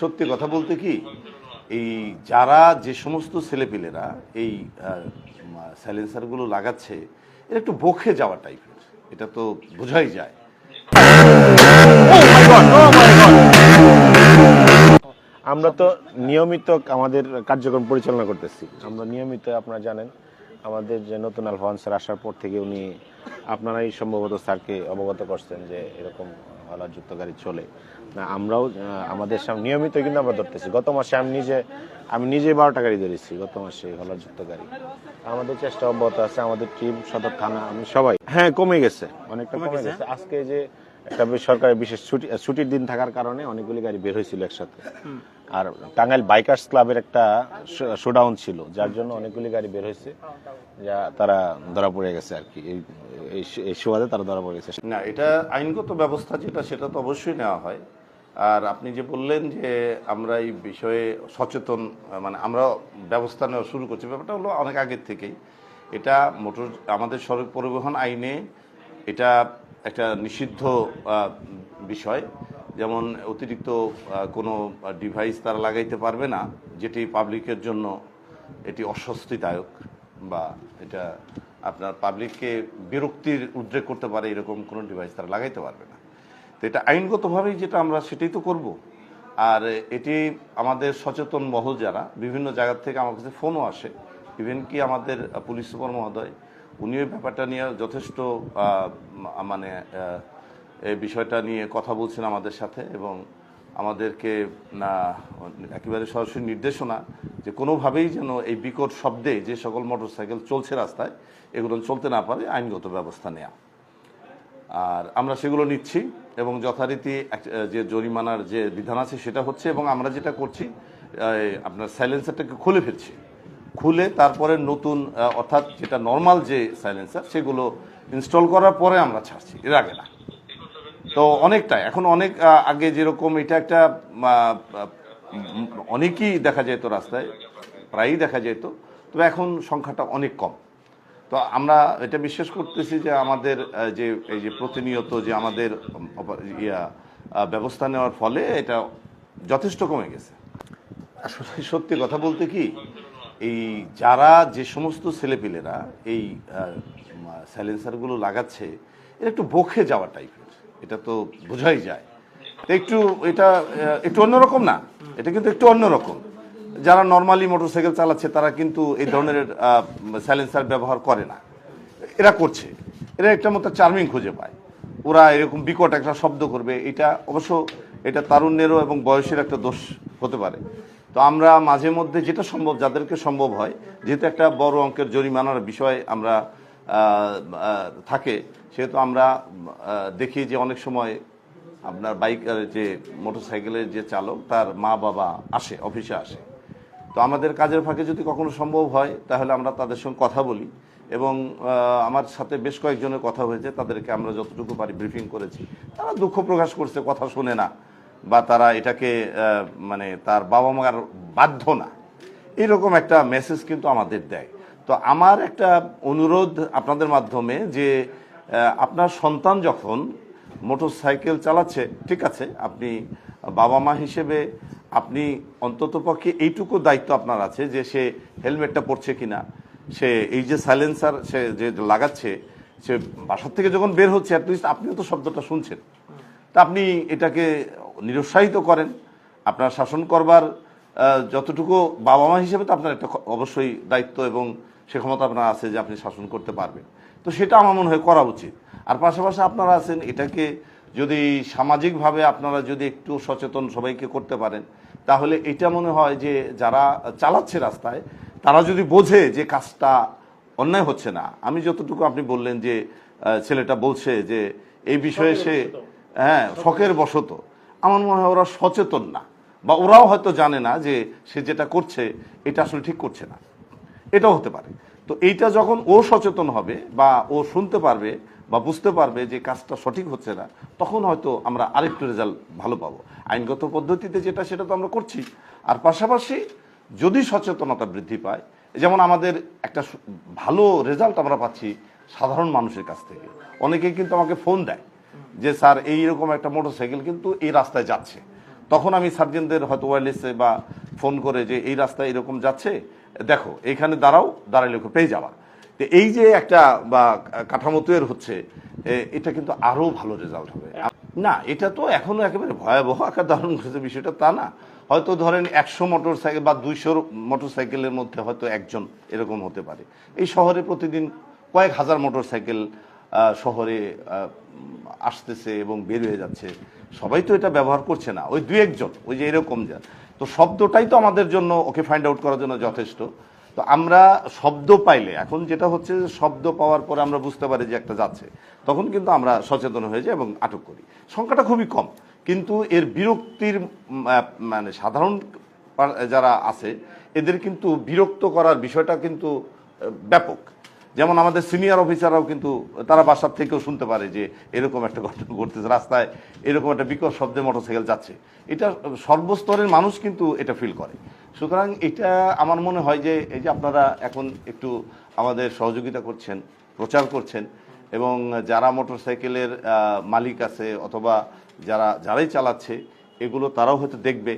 সত্যি কথা বলতে কি এই যারা যে সমস্ত ছেলেপিলেরা এই সাইলেন্সারগুলো লাগাচ্ছে এটা একটু বকে যাওয়া টাইপের। এটা তো বোঝাই যায়। আমরা তো নিয়মিত আমাদের কার্যক্রম পরিচালনা করতেছি। আমরা নিয়মিত আপনারা জানেন আমাদের যে নতুন আলফান স্যার আসার পর থেকে উনি আপনারাই সম্ভবত স্যারকে অবগত করছেন যে এরকম হলাযুক্ত গাড়ি চলে। আমরাও আমাদের সামনে নিয়মিত কিন্তু আমরা ধরতেছি। গত মাসে আমি নিজে আমি নিজে বারোটা গাড়ি ধরেছি গত মাসে হলাযুক্ত গাড়ি। আমাদের চেষ্টা অব্যাহত আছে আমাদের টিম সদর থানা আমি সবাই। হ্যাঁ কমে গেছে। অনেকটা কমে গেছে আজকে যে একটা সরকারের বিশেষ ছুটি ছুটির দিন থাকার কারণে অনেকগুলি গাড়ি বের হয়েছিল একসাথে। আর টাঙ্গাইল বাইকার্স ক্লাবের একটা শোডাউন ছিল, যার জন্য অনেকগুলি গাড়ি বের হয়েছে, যা তারা ধরা পড়ে গেছে আর কি। এই সুবাদে তারা ধরা পড়ে গেছে। না, এটা আইনগত ব্যবস্থা যেটা, সেটা তো অবশ্যই নেওয়া হয়। আর আপনি যে বললেন যে আমরা এই বিষয়ে সচেতন মানে আমরা ব্যবস্থা নেওয়া শুরু করছি, ব্যাপারটা হলো অনেক আগের থেকেই। এটা মোটর, আমাদের সড়ক পরিবহন আইনে এটা একটা নিষিদ্ধ বিষয়। যেমন অতিরিক্ত কোনো ডিভাইস তারা লাগাইতে পারবে না, যেটি পাবলিকের জন্য এটি অস্বস্তিদায়ক বা এটা আপনার পাবলিককে বিরক্তির উদ্রেক করতে পারে, এরকম কোনো ডিভাইস তারা লাগাইতে পারবে না। তো এটা আইনগতভাবেই যেটা আমরা সেটাই তো করব। আর এটি আমাদের সচেতন মহল যারা, বিভিন্ন জায়গা থেকে আমার কাছে ফোনও আসে। ইভেন কি আমাদের পুলিশ সুপার মহোদয় উনিও এই ব্যাপারটা নিয়ে যথেষ্ট মানে এই বিষয়টা নিয়ে কথা বলছেন আমাদের সাথে এবং আমাদেরকে, না, একেবারে সরাসরি নির্দেশনা যে কোনোভাবেই যেন এই বিকট শব্দে যে সকল মোটরসাইকেল চলছে রাস্তায়, এগুলো চলতে না পারে, আইনগত ব্যবস্থা নেওয়া আর আমরা সেগুলো নিচ্ছি এবং যথারীতি যে জরিমানার যে বিধান আছে সেটা হচ্ছে এবং আমরা যেটা করছি আপনার সাইলেন্সারটাকে খুলে ফেলছি। খুলে তারপরে নতুন অর্থাৎ যেটা নর্মাল যে সাইলেন্সার সেগুলো ইনস্টল করার পরে আমরা ছাড়ছি, এর আগে না। তো অনেকটাই, এখন অনেক আগে যেরকম এটা একটা অনেকই দেখা যেত রাস্তায়, প্রায়ই দেখা যেত, তবে এখন সংখ্যাটা অনেক কম। তো আমরা এটা বিশ্বাস করতেছি যে আমাদের যে, এই যে প্রতিনিয়ত যে আমাদের ইয়া ব্যবস্থা নেওয়ার ফলে এটা যথেষ্ট কমে গেছে। আসলে সত্যি কথা বলতে কি এই যারা যে সমস্ত ছেলেপিলেরা এই সাইলেন্সারগুলো লাগাচ্ছে এটা একটু বকে যাওয়া টাইপের। এটা তো বোঝাই যায়। একটু এটা একটু অন্যরকম না? এটা কিন্তু একটু অন্যরকম। যারা নর্মালি মোটরসাইকেল চালাচ্ছে, তারা কিন্তু এই ধরনের সাইলেন্সার ব্যবহার করে না। এরা করছে। এরা একটা মতো চার্মিং খুঁজে পায়। ওরা এরকম বিকট একটা শব্দ করবে। এটা অবশ্য এটা তারুণ্যেরও এবং বয়সের একটা দোষ হতে পারে। তো আমরা মাঝে মধ্যে যেটা সম্ভব, যাদেরকে সম্ভব হয়, যেহেতু একটা বড় অঙ্কের জরিমানার বিষয় আমরা থাকে, সেহেতু আমরা দেখি যে অনেক সময় আপনার বাইক যে মোটরসাইকেলের যে চালক, তার মা বাবা আসে, অফিসে আসে। তো আমাদের কাজের ফাঁকে যদি কখনো সম্ভব হয়, তাহলে আমরা তাদের সঙ্গে কথা বলি এবং আমার সাথে বেশ কয়েকজনের কথা হয়েছে, তাদেরকে আমরা যতটুকু পারি ব্রিফিং করেছি। তারা দুঃখ প্রকাশ করছে, কথা শোনে না। বা তারা এটাকে মানে তার বাবা মার বাধ্য না। এইরকম একটা মেসেজ কিন্তু আমাদের দেয়। তো আমার একটা অনুরোধ আপনাদের মাধ্যমে যে আপনার সন্তান যখন মোটর সাইকেল চালাচ্ছে, ঠিক আছে, আপনি বাবা মা হিসেবে আপনি অন্ততপক্ষে এইটুকু দায়িত্ব আপনার আছে যে সে হেলমেটটা পরছে কিনা, সে এই যে সাইলেন্সার সে যে লাগাচ্ছে, সে বাসার থেকে যখন বের হচ্ছে অ্যাটলিস্ট আপনিও তো শব্দটা শুনছেন। তা আপনি এটাকে নিরুৎসাহিত করেন। আপনার শাসন করবার যতটুকু বাবা মা হিসেবে তো আপনার একটা অবশ্যই দায়িত্ব এবং সে ক্ষমতা আপনার আছে যে আপনি শাসন করতে পারবেন। তো সেটা আমার মনে হয় করা উচিত। আর পাশাপাশি আপনারা আছেন এটাকে যদি সামাজিকভাবে আপনারা যদি একটু সচেতন সবাইকে করতে পারেন তাহলে এটা মনে হয় যে যারা চালাচ্ছে রাস্তায় তারা যদি বোঝে যে কাজটা অন্যায় হচ্ছে না আমি যতটুকু আপনি বললেন যে ছেলেটা বলছে যে এই বিষয়ে সে হ্যাঁ শখের বশত। আমার মনে হয় ওরা সচেতন না। বা ওরাও হয়তো জানে না যে সে যেটা করছে, এটা আসলে ঠিক করছে না। এটাও হতে পারে। তো এইটা যখন ও সচেতন হবে বা ও শুনতে পারবে বা বুঝতে পারবে যে কাজটা সঠিক হচ্ছে না, তখন হয়তো আমরা আরেকটু রেজাল্ট ভালো পাবো। আইনগত পদ্ধতিতে যেটা, সেটা তো আমরা করছি। আর পাশাপাশি যদি সচেতনতা বৃদ্ধি পায়, যেমন আমাদের একটা ভালো রেজাল্ট আমরা পাচ্ছি সাধারণ মানুষের কাছ থেকে। অনেকেই কিন্তু আমাকে ফোন দেয়। যে স্যার, এইরকম একটা মোটরসাইকেল কিন্তু এই রাস্তায় যাচ্ছে। তখন আমি সার্জেনদের হয়তো ওয়্যারলেসে বা ফোন করে যে, এই রাস্তায় এরকম যাচ্ছে, দেখো, এখানে দাঁড়াও দাঁড়ালে পেয়ে যাওয়া তো এই যে একটা, বা, কাঠামো তৈরি হচ্ছে এটা কিন্তু আরও ভালো রেজাল্ট হবে। না, এটা তো এখনও একেবারে ভয়াবহ আকার ধারণ করেছে বিষয়টা, তা না। হয়তো ধরেন একশো মোটর সাইকেল বা দুইশো মোটর সাইকেলের মধ্যে হয়তো একজন এরকম হতে পারে। এই শহরে প্রতিদিন কয়েক হাজার মোটর সাইকেল শহরে আসতেছে এবং বের হয়ে যাচ্ছে। সবাই তো এটা ব্যবহার করছে না। ওই দু একজন, ওই যে এরকম যা। তো শব্দটাই তো আমাদের জন্য ওকে ফাইন্ড আউট করার জন্য যথেষ্ট। তো আমরা শব্দ পাইলে, এখন যেটা হচ্ছে শব্দ পাওয়ার পরে আমরা বুঝতে পারি যে একটা যাচ্ছে। তখন কিন্তু আমরা সচেতন হয়ে যাই এবং আটক করি। সংখ্যাটা খুবই কম। কিন্তু এর বিরক্তির মানে সাধারণ যারা আছে, এদের কিন্তু বিরক্ত করার বিষয়টা কিন্তু ব্যাপক। যেমন আমাদের সিনিয়র অফিসাররাও কিন্তু তারা বাসার থেকেও শুনতে পারে যে এরকম একটা ঘটনা ঘটতেছে, রাস্তায় এরকম একটা বিকট শব্দে মোটরসাইকেল যাচ্ছে। এটা সর্বস্তরের মানুষ কিন্তু এটা ফিল করে। সুতরাং এটা আমার মনে হয় যে, এই যে আপনারা এখন একটু আমাদের সহযোগিতা করছেন, প্রচার করছেন, এবং যারা মোটরসাইকেলের মালিক আছে অথবা যারা, যারাই চালাচ্ছে, এগুলো তারাও হয়তো দেখবে।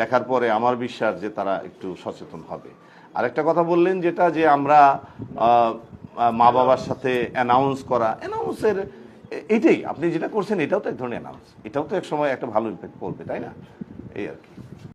দেখার পরে আমার বিশ্বাস যে তারা একটু সচেতন হবে। আরেকটা কথা বললেন যেটা যে আমরা মা বাবার সাথে অ্যানাউন্স করা অ্যানাউন্সের এটাই। আপনি যেটা করছেন, এটাও তো এক ধরনের অ্যানাউন্স এটাও তো এক সময় একটা ভালো ইম্প্যাক্ট পড়বে, তাই না? এই আর কি।